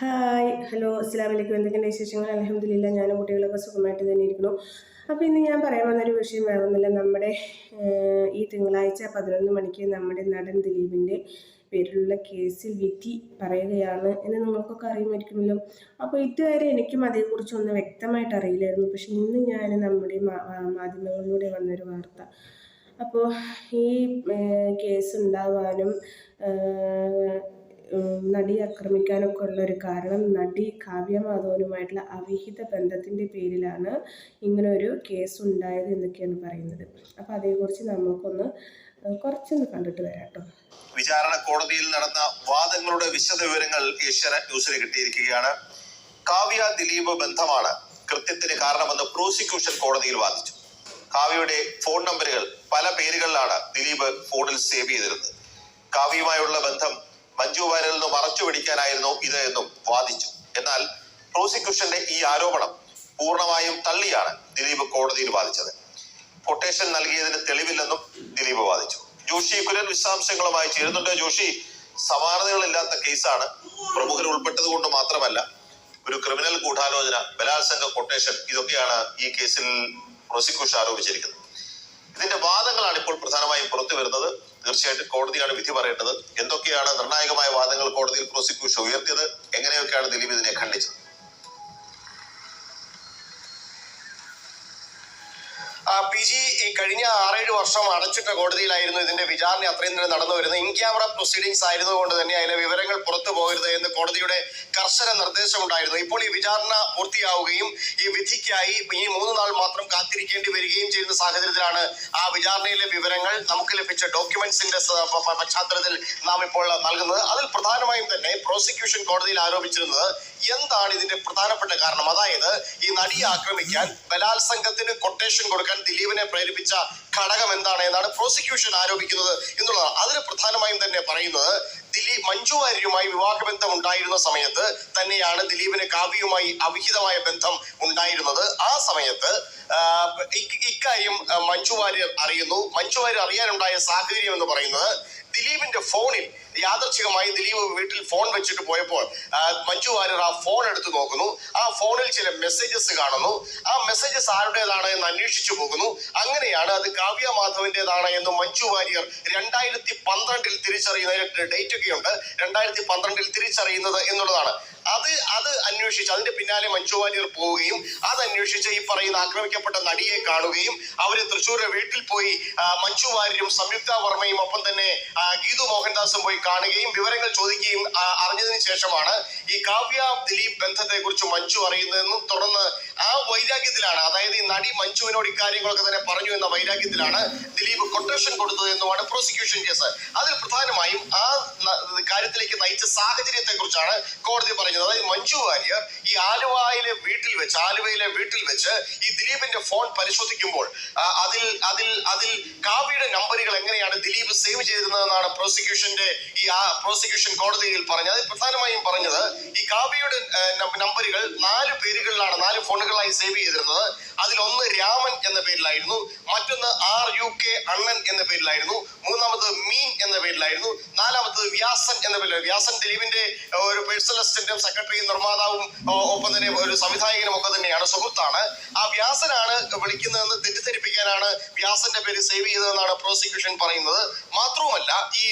Hi. Hello അസ്സാം വലൈക്കും എന്തൊക്കെയുണ്ട് വിശേഷങ്ങൾ? അലഹമില്ല ഞാനും കുട്ടികളൊക്കെ സുഖമായിട്ട് തന്നെ ഇരിക്കുന്നു. അപ്പോൾ ഇന്ന് ഞാൻ പറയാൻ വന്നൊരു വിഷയം വേണമെന്നില്ല നമ്മുടെ ഈ തിങ്കളാഴ്ച പതിനൊന്ന് മണിക്ക് നമ്മുടെ നടൻ ദിലീപിന്റെ പേരിലുള്ള കേസിൽ വിധി പറയുകയാണ് എന്ന് നിങ്ങൾക്കൊക്കെ അറിയുമായിരിക്കുമല്ലോ. അപ്പോൾ ഇതുവരെ എനിക്കും അതേക്കുറിച്ചൊന്നും വ്യക്തമായിട്ട് അറിയില്ലായിരുന്നു. പക്ഷെ ഇന്ന് ഞാൻ നമ്മുടെ മാധ്യമങ്ങളിലൂടെ വന്നൊരു വാർത്ത. അപ്പോൾ ഈ കേസ് ഉണ്ടാവാനും നടിയെ ആക്രമിക്കാനൊക്കെ ഉള്ള ഒരു കാരണം നടി കാവ്യ മാധവനുമായിട്ടുള്ള അവിഹിത ബന്ധത്തിന്റെ പേരിലാണ് ഇങ്ങനെ ഒരു കേസ് ഉണ്ടായത് എന്നൊക്കെയാണ് പറയുന്നത്. അപ്പോൾ അതേക്കുറിച്ച് നമുക്കൊന്ന് കുറച്ചൊന്ന് കണ്ടിട്ട് വരാം കേട്ടോ. വിചാരണ കോടതിയിൽ നടന്ന വാദങ്ങളുടെ വിശദ വിവരങ്ങൾ ഏഷ്യാനെറ്റ് ന്യൂസിന് കിട്ടിയിരിക്കുകയാണ്. കാവ്യ ദിലീപ് ബന്ധമാണ് കൃത്യത്തിന് കാരണമെന്ന് പ്രോസിക്യൂഷൻ കോടതിയിൽ വാദിച്ചു. കാവ്യയുടെ ഫോൺ നമ്പറുകൾ പല പേരുകളിലാണ് ദിലീപ് ഫോണിൽ സേവ് ചെയ്തിരുന്നത്. കാവ്യയുമായുള്ള ബന്ധം മഞ്ജു വാര്യരിൽ നിന്ന് മറച്ചു പിടിക്കാനായിരുന്നു ഇത് എന്നും വാദിച്ചു. എന്നാൽ പ്രോസിക്യൂഷന്റെ ഈ ആരോപണം പൂർണമായും തള്ളിയാണ് ദിലീപ് കോടതിയിൽ വാദിച്ചത്. കൊട്ടേഷൻ നൽകിയതിന് തെളിവില്ലെന്നും ദിലീപ് വാദിച്ചു. ജോഷി കുര്യൻ വിശദാംശങ്ങളുമായി ചേരുന്നുണ്ട്. ജോഷി സമാനതകളില്ലാത്ത കേസാണ് പ്രമുഖർ ഉൾപ്പെട്ടത് കൊണ്ട് മാത്രമല്ല ഒരു ക്രിമിനൽ ഗൂഢാലോചന ബലാത്സംഗ കൊട്ടേഷൻ ഇതൊക്കെയാണ് ഈ കേസിൽ പ്രോസിക്യൂഷൻ ആരോപിച്ചിരിക്കുന്നത്. ഇതിന്റെ വാദങ്ങളാണ് ഇപ്പോൾ പ്രധാനമായും പുറത്തു വരുന്നത് തീർച്ചയായിട്ടും കോടതിയാണ് വിധി പറയേണ്ടത്. എന്തൊക്കെയാണ് നിർണായകമായ വാദങ്ങൾ കോടതിയിൽ പ്രോസിക്യൂഷൻ ഉയർത്തിയത്? എങ്ങനെയൊക്കെയാണ് ദിലീപ് ഇതിനെ ഖണ്ഡിച്ചത്? പി ജി കഴിഞ്ഞ ആറേഴ് വർഷം അടച്ചിട്ട കോടതിയിലായിരുന്നു ഇതിന്റെ വിചാരണ അത്രയും തന്നെ നടന്നു വരുന്നത്. ഇൻ ക്യാമറ പ്രൊസീഡിങ്സ് ആയതുകൊണ്ട് തന്നെ അതിലെ വിവരങ്ങൾ പുറത്തു പോകരുത് എന്ന് കോടതിയുടെ കർശന നിർദ്ദേശം ഉണ്ടായിരുന്നു ഇപ്പോൾ ഈ വിചാരണ പൂർത്തിയാവുകയും ഈ വിധിക്കായി ഈ മൂന്ന് നാൾ മാത്രം കാത്തിരിക്കേണ്ടി വരികയും ചെയ്യുന്ന സാഹചര്യത്തിലാണ് ആ വിചാരണയിലെ വിവരങ്ങൾ നമുക്ക് ലഭിച്ച ഡോക്യുമെന്റ്സിന്റെ പശ്ചാത്തലത്തിൽ നാം ഇപ്പോൾ നൽകുന്നത്. അതിൽ പ്രധാനമായും തന്നെ പ്രോസിക്യൂഷൻ കോടതിയിൽ ആരോപിച്ചിരുന്നത് എന്താണ് ഇതിന്റെ പ്രധാനപ്പെട്ട കാരണം? അതായത് ഈ നടിയെ ആക്രമിക്കാൻ ബലാത്സംഗത്തിന് കൊട്ടേഷൻ കൊടുക്കാൻ ദിലീപിനെ പ്രേരിപ്പിച്ച ഘടകം എന്താണ്? എന്നാണ് പ്രോസിക്യൂഷൻ ആരോപിക്കുന്നത് എന്നുള്ളതാണ്. അതിന് പ്രധാനമായും തന്നെ പറയുന്നത് ദിലീപ് മഞ്ജു വാര്യരുമായി വിവാഹബന്ധം ഉണ്ടായിരുന്ന സമയത്ത് തന്നെയാണ് ദിലീപിന് കാവ്യയുമായി അവിഹിതമായ ബന്ധം ഉണ്ടായിരുന്നത്. ആ സമയത്ത് ഇക്കാര്യം മഞ്ജു വാര്യർ അറിയുന്നു. മഞ്ജു വാര്യർ അറിയാനുണ്ടായ സാഹചര്യം എന്ന് പറയുന്നത് ദിലീപിന്റെ ഫോണിൽ യാദർച്ഛികമായി ദിലീപ് വീട്ടിൽ ഫോൺ വെച്ചിട്ട് പോയപ്പോൾ മഞ്ജു വാര്യർ ആ ഫോൺ എടുത്തു നോക്കുന്നു. ആ ഫോണിൽ ചില മെസ്സേജസ് കാണുന്നു. ആ മെസ്സേജസ് ആരുടേതാണ് എന്ന് അന്വേഷിച്ചു പോകുന്നു. അങ്ങനെയാണ് അത് കാവ്യ മാധവന്റേതാണ് എന്ന് മഞ്ജു വാര്യർ രണ്ടായിരത്തി പന്ത്രണ്ടിൽ തിരിച്ചറിയുന്ന ഡേറ്റ് ഒക്കെ ഉണ്ട് രണ്ടായിരത്തി പന്ത്രണ്ടിൽ തിരിച്ചറിയുന്നത് എന്നുള്ളതാണ്. അത് അത് അന്വേഷിച്ച് അതിന്റെ പിന്നാലെ മഞ്ജു വാര്യർ പോവുകയും അത് അന്വേഷിച്ച് ഈ പറയുന്ന ആക്രമിക്കപ്പെട്ട നടിയെ കാണുകയും അവർ തൃശ്ശൂരിലെ വീട്ടിൽ പോയി മഞ്ജു വാര്യരും സംയുക്ത വർമ്മയും ഒപ്പം തന്നെ ഗീതു മോഹൻദാസും പോയി കാണുകയും വിവരങ്ങൾ ചോദിക്കുകയും അറിഞ്ഞതിന് ശേഷമാണ് ഈ കാവ്യ ദിലീപ് ബന്ധത്തെ കുറിച്ച് മഞ്ജു അറിയുന്നതെന്നും തുടർന്ന് ആ വൈരാഗ്യത്തിലാണ്. അതായത് ഈ നടി മഞ്ജുവിനോട് ഇക്കാര്യങ്ങളൊക്കെ തന്നെ പറഞ്ഞു എന്ന വൈരാഗ്യത്തിലാണ് ദിലീപ് കൊട്ടേഷൻ കൊടുത്തത് എന്നുമാണ് പ്രോസിക്യൂഷൻ കേസ് അതിൽ പ്രധാനമായും ആ കാര്യത്തിലേക്ക് നയിച്ച സാഹചര്യത്തെ കുറിച്ചാണ് കോടതി പറഞ്ഞത്. അതായത് മഞ്ജു വാര്യർ ഈ ആലുവയിലെ വീട്ടിൽ വെച്ച് ആലുവയിലെ വീട്ടിൽ വെച്ച് ഈ ദിലീപിന്റെ ഫോൺ പരിശോധിക്കുമ്പോൾ അതിൽ അതിൽ അതിൽ കാവ്യയുടെ നമ്പറുകൾ എങ്ങനെയാണ് ദിലീപ് സേവ് ചെയ്തിരുന്നതെന്നാണ് പ്രോസിക്യൂഷന്റെ ഈ ആ പ്രോസിക്യൂഷൻ കോടതിയിൽ പറഞ്ഞത്. അതിൽ പ്രധാനമായും പറഞ്ഞത് ഈ കാവ്യയുടെ നമ്പറുകൾ നാല് പേരുകളിലാണ് നാല് ഫോണുകളായി സേവ് ചെയ്തിരുന്നത്. അതിലൊന്ന് രാമൻ എന്ന പേരിലായിരുന്നു. മറ്റൊന്ന് ആർ യു കെ അണ്ണൻ എന്ന പേരിലായിരുന്നു. മൂന്നാമത് മീൻ എന്ന പേരിലായിരുന്നു. വ്യാസൻ എന്ന പേരിൽ വ്യാസൻ ദിലീപിന്റെ ഒരു പേഴ്സണൽ അസിസ്റ്റന്റും സെക്രട്ടറിയും നിർമ്മാതാവും ഒപ്പം തന്നെ ഒരു സംവിധായകനും ഒക്കെ തന്നെയാണ് സുഹൃത്താണ്. ആ വ്യാസനാണ് വിളിക്കുന്നതെന്ന് തെറ്റിദ്ധരിപ്പിക്കാനാണ് വ്യാസന്റെ പേര് സേവ് ചെയ്തതെന്നാണ് പ്രോസിക്യൂഷൻ പറയുന്നത്. മാത്രവുമല്ല ഈ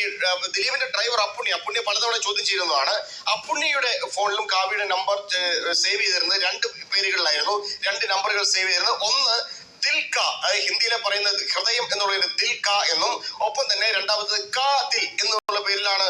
ദിലീപിന്റെ ഡ്രൈവർ അപ്പുണ്ണി അപ്പുണ്ണിയെ പലതവണ ചോദ്യം ചെയ്യുന്നതാണ്. അപ്പുണ്ണിയുടെ ഫോണിലും കാവ്യയുടെ നമ്പർ സേവ് ചെയ്തിരുന്നത് രണ്ട് പേരുകളിലായിരുന്നു. രണ്ട് നമ്പറുകൾ സേവ് ചെയ്തിരുന്നത്. ഒന്ന് ദിൽക ഹിന്ദിയിലെ പറയുന്നത് ഹൃദയം എന്നുള്ളതിന് ദിൽക എന്നും ഒപ്പം തന്നെ രണ്ടാമത്തത് കാ ദിൽ എന്നുള്ള പേരിലാണ്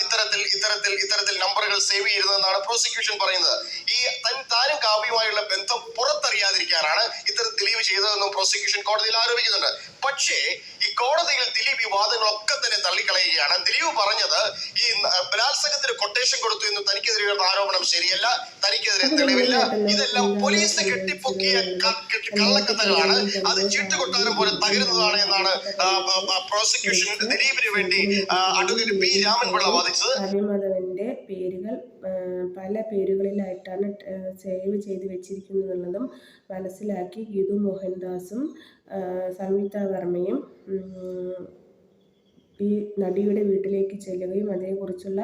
ഇത്തരത്തിൽ ഇത്തരത്തിൽ ഇത്തരത്തിൽ നമ്പറുകൾ സേവ് ചെയ്തിരുന്നതെന്നാണ് പ്രോസിക്യൂഷൻ പറയുന്നത്. ഈ തൻ താനും കാവ്യമായുള്ള ബന്ധം പുറത്തറിയാതിരിക്കാനാണ് ഇത്തരം ദിലീപ് ചെയ്തതെന്നും പ്രോസിക്യൂഷൻ കോടതിയിൽ ആരോപിക്കുന്നുണ്ട്. പക്ഷേ ഈ കോടതിയിൽ ദിലീപ് ഈ വാദങ്ങളൊക്കെ തന്നെ തള്ളിക്കളയുകയാണ്. ദിലീപ് പറഞ്ഞത് ഈ ബലാത്സംഗത്തിന് കൊട്ടേഷൻ കൊടുത്തു എന്ന് തനിക്കെതിരെ ഉയർന്ന ആരോപണം ശരിയല്ല തനിക്കെതിരെ തെളിവില്ല. ഇതെല്ലാം പോലീസ് കെട്ടിപ്പൊക്കിയ ക- കള്ളക്കഥകളാണ് അത് ചീട്ടുകൊട്ടാരം പോലെ തകരുന്നതാണ് എന്നാണ് പ്രോസിക്യൂഷൻ ദിലീപിന് വേണ്ടി അഡ്വക്കേറ്റ് പി രാമൻപിള്ള വാദിച്ചത്. പേരുകൾ പല പേരുകളിലായിട്ടാണ് സേവ് ചെയ്ത് വെച്ചിരിക്കുന്നതെന്നുള്ളതും മനസ്സിലാക്കി ഗീതു മോഹൻദാസും സംയുക്ത വർമ്മയും ഈ നടിയുടെ വീട്ടിലേക്ക് ചെല്ലുകയും അതേക്കുറിച്ചുള്ള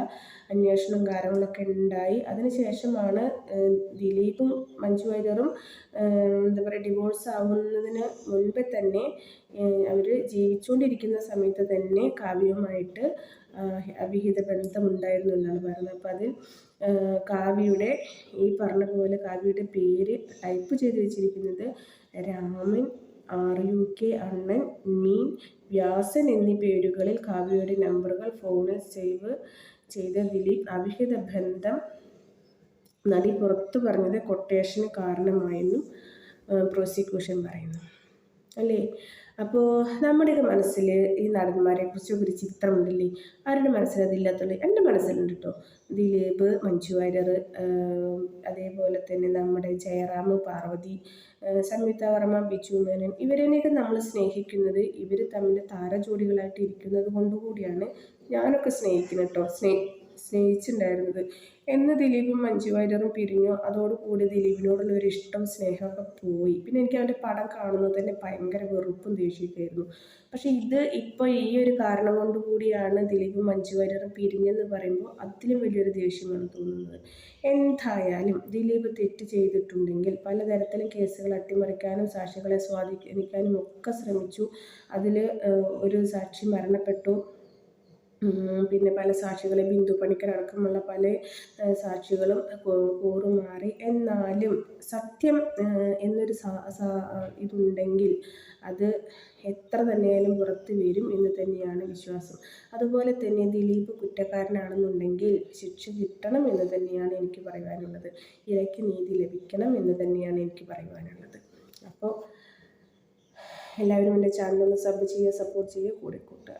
അന്വേഷണം കാര്യങ്ങളൊക്കെ ഉണ്ടായി. അതിനുശേഷമാണ് ദിലീപും മഞ്ജു വാര്യറും എന്താ പറയുക ഡിവോഴ്സ് ആവുന്നതിന് മുൻപേ തന്നെ അവർ ജീവിച്ചുകൊണ്ടിരിക്കുന്ന സമയത്ത് തന്നെ കാവ്യവുമായിട്ട് അവിഹിത ബന്ധമുണ്ടായിരുന്നു എന്നാണ് പറയുന്നത്. അപ്പോൾ അതിൽ കാവ്യയുടെ ഈ പറഞ്ഞ പോലെ കാവ്യയുടെ പേര് ടൈപ്പ് ചെയ്ത് വെച്ചിരിക്കുന്നത് രാമൻ ആർ യു കെ അണ്ണൻ മീൻ വ്യാസൻ എന്നീ പേരുകളിൽ കാവ്യയുടെ നമ്പറുകൾ ഫോണിൽ സേവ് ചെയ്ത ദിലീപ് അവിഹിത ബന്ധം നടി പുറത്തു പറഞ്ഞത് കൊട്ടേഷന് കാരണമായെന്നും പ്രോസിക്യൂഷൻ പറയുന്നു. അല്ലേ? അപ്പോൾ നമ്മുടെയൊക്കെ മനസ്സിൽ ഈ നടന്മാരെ കുറിച്ച് ഒരു ചിത്രമുണ്ടല്ലേ? ആരുടെ മനസ്സിൽ അതില്ലാത്തുള്ളൂ എന്റെ മനസ്സിലുണ്ട് കേട്ടോ ദിലീപ് മഞ്ജു വാര്യർ അതേപോലെ തന്നെ നമ്മുടെ ജയറാം പാർവതി സംയുക്ത വർമ്മ ബിജു മേനൻ ഇവരെയൊക്കെ നമ്മൾ സ്നേഹിക്കുന്നത് ഇവർ തമ്മിൽ താരജോഡികളായിട്ട് ഇരിക്കുന്നത് കൊണ്ടുകൂടിയാണ് ഞാനൊക്കെ സ്നേഹിക്കുന്നത് കേട്ടോ. സ്നേ സ്നേഹിച്ചിട്ടുണ്ടായിരുന്നത് എന്ന് ദിലീപും മഞ്ജു വാര്യറും പിരിഞ്ഞു. അതോടുകൂടി ദിലീപിനോടുള്ള ഒരു ഇഷ്ടം സ്നേഹമൊക്കെ പോയി. പിന്നെ എനിക്ക് അവന്റെ പടം കാണുന്നത് തന്നെ ഭയങ്കര വെറുപ്പും ദേഷ്യമൊക്കെയായിരുന്നു പക്ഷേ ഇത് ഇപ്പോൾ ഈ ഒരു കാരണം കൊണ്ട് കൂടിയാണ് ദിലീപും മഞ്ജു വാര്യറും പിരിഞ്ഞെന്ന് പറയുമ്പോൾ അതിലും വലിയൊരു ദേഷ്യമാണ് തോന്നുന്നത്. എന്തായാലും ദിലീപ് തെറ്റ് ചെയ്തിട്ടുണ്ടെങ്കിൽ പലതരത്തിലും കേസുകൾ അട്ടിമറിക്കാനും സാക്ഷികളെ സ്വാധീനിക്കാനും ഒക്കെ ശ്രമിച്ചു. അതിൽ ഒരു സാക്ഷി മരണപ്പെട്ടു. പിന്നെ പല സാക്ഷികളെ ബിന്ദു പണിക്കർ അടക്കമുള്ള പല സാക്ഷികളും കൂറുമാറി എന്നാലും സത്യം എന്നൊരു ഇതുണ്ടെങ്കിൽ അത് എത്ര തന്നെയായാലും പുറത്തു വരും എന്ന് തന്നെയാണ് വിശ്വാസം. അതുപോലെ തന്നെ ദിലീപ് കുറ്റക്കാരനാണെന്നുണ്ടെങ്കിൽ ശിക്ഷ കിട്ടണം എന്ന് തന്നെയാണ് എനിക്ക് പറയുവാനുള്ളത്. ഇരയ്ക്ക് നീതി ലഭിക്കണം എന്ന് തന്നെയാണ് എനിക്ക് പറയുവാനുള്ളത്. അപ്പോൾ എല്ലാവരും എന്റെ ചാനൽ ഒന്ന് സബ് ചെയ്യുക സപ്പോർട്ട് ചെയ്യുക കൂടെ കൂട്ടുക.